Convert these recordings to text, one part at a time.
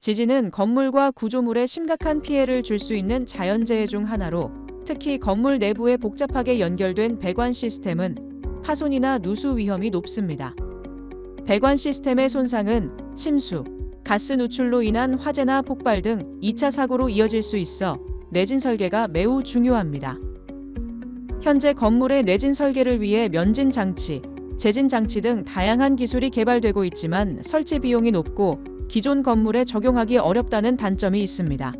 지진은 건물과 구조물에 심각한 피해를 줄 수 있는 자연재해 중 하나로 특히 건물 내부에 복잡하게 연결된 배관 시스템은 파손이나 누수 위험이 높습니다. 배관 시스템의 손상은 침수, 가스 누출로 인한 화재나 폭발 등 2차 사고로 이어질 수 있어 내진 설계가 매우 중요합니다. 현재 건물의 내진 설계를 위해 면진 장치, 재진 장치 등 다양한 기술이 개발되고 있지만 설치 비용이 높고 기존 건물에 적용하기 어렵다는 단점이 있습니다.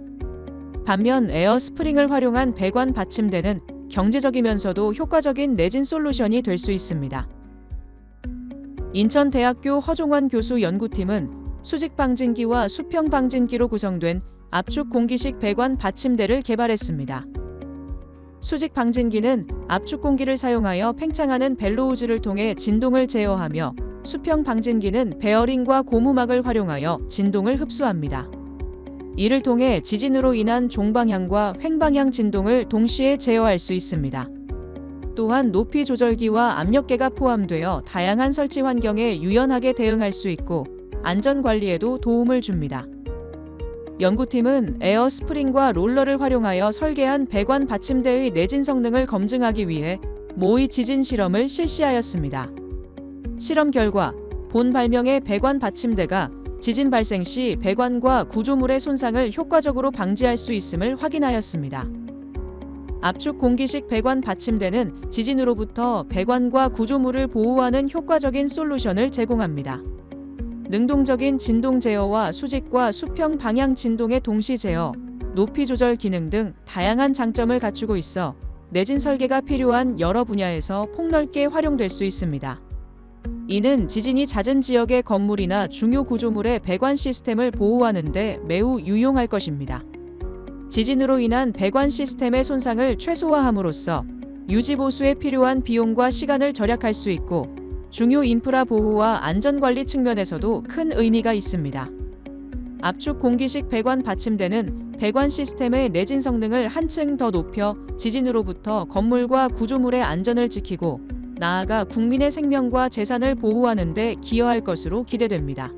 반면 에어 스프링을 활용한 배관 받침대는 경제적이면서도 효과적인 내진 솔루션이 될 수 있습니다. 인천대학교 허종환 교수 연구팀은 수직 방진기와 수평 방진기로 구성된 압축 공기식 배관 받침대를 개발했습니다. 수직 방진기는 압축 공기를 사용하여 팽창하는 벨로우즈를 통해 진동을 제어하며 수평 방진기는 베어링과 고무막을 활용하여 진동을 흡수합니다. 이를 통해 지진으로 인한 종방향과 횡방향 진동을 동시에 제어할 수 있습니다. 또한 높이 조절기와 압력계가 포함되어 다양한 설치 환경에 유연하게 대응할 수 있고 안전 관리에도 도움을 줍니다. 연구팀은 에어 스프링과 롤러를 활용하여 설계한 배관 받침대의 내진 성능을 검증하기 위해 모의 지진 실험을 실시하였습니다. 실험 결과 본 발명의 배관 받침대가 지진 발생 시 배관과 구조물의 손상을 효과적으로 방지할 수 있음을 확인하였습니다. 압축 공기식 배관 받침대는 지진으로부터 배관과 구조물을 보호하는 효과적인 솔루션을 제공합니다. 능동적인 진동 제어와 수직과 수평 방향 진동의 동시 제어, 높이 조절 기능 등 다양한 장점을 갖추고 있어 내진 설계가 필요한 여러 분야에서 폭넓게 활용될 수 있습니다. 이는 지진이 잦은 지역의 건물이나 중요 구조물의 배관 시스템을 보호하는 데 매우 유용할 것입니다. 지진으로 인한 배관 시스템의 손상을 최소화함으로써 유지 보수에 필요한 비용과 시간을 절약할 수 있고 중요 인프라 보호와 안전 관리 측면에서도 큰 의미가 있습니다. 압축 공기식 배관 받침대는 배관 시스템의 내진 성능을 한층 더 높여 지진으로부터 건물과 구조물의 안전을 지키고 나아가 국민의 생명과 재산을 보호하는 데 기여할 것으로 기대됩니다.